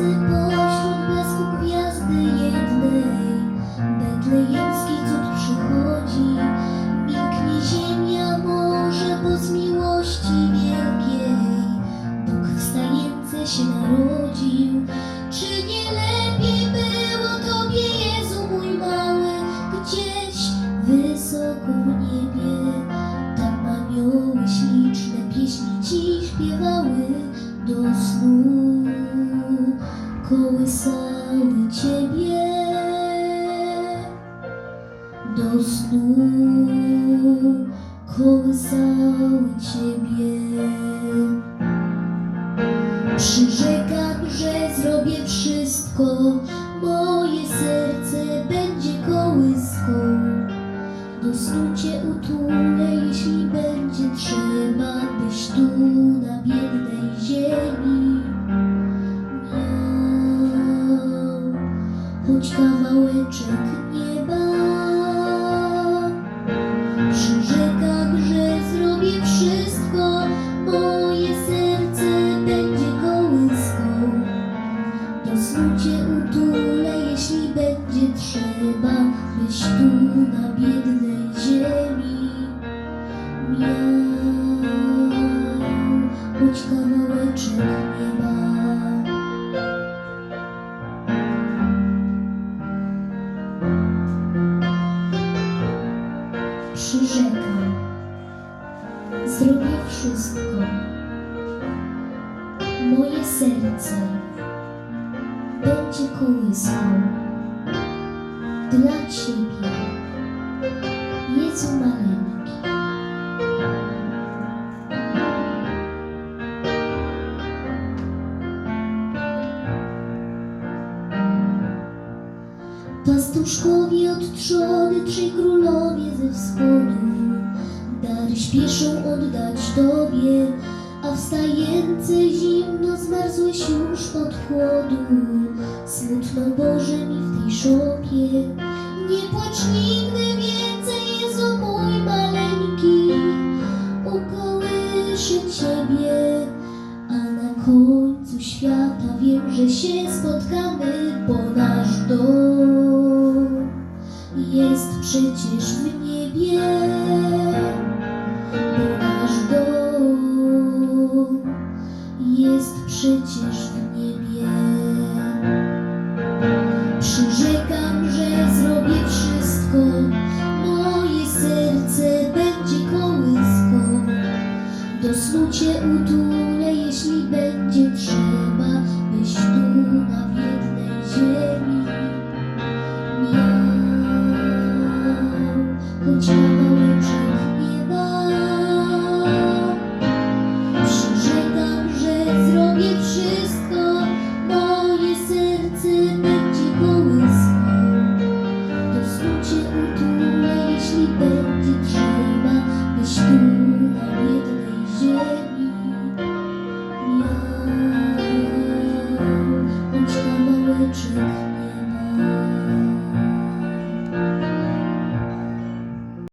nocy pośród blasku gwiazdy jednej. Betlejemski cud przychodzi. Milknie ziemia może, bo z miłości wielkiej Bóg wstający się narodził. Czy nie lepiej było Tobie, Jezu mój mały Gdzieś wysoko w niebie? Tam anioły śliczne pieśni Ci śpiewały do snu Kołysały Ciebie do snu kołysały Ciebie. Przyrzekam, że zrobię wszystko, moje serce będzie kołyską. Do snu Cię utulę, jeśli będzie trzeba, byś tu na biednej ziemi tu na biednej ziemi miał choć zrobię wszystko. Moje serce będzie kołyską dla Ciebie, Jezu maleńki. Pastuszkowie od trzony, trzej królowie ze wschodu? Dary śpieszą oddać Tobie A wstające zimno zmarzłeś już od chłodu. Smutno Boże mi w tej szopie Ukołyszę Ciebie a na końcu świata wiem, że się spotkamy, bo nasz dom jest przecież w niebie. Bo nasz dom jest przecież w Cię utulę, jeśli będzie trzeba, byś tu na biednej ziemi miał choć kawałeczek nieba. Przyrzekam, że zrobię wszystko, moje serce będzie kołyską. Do snu Cię utulę, jeśli będzie trzeba, byś tu 不知。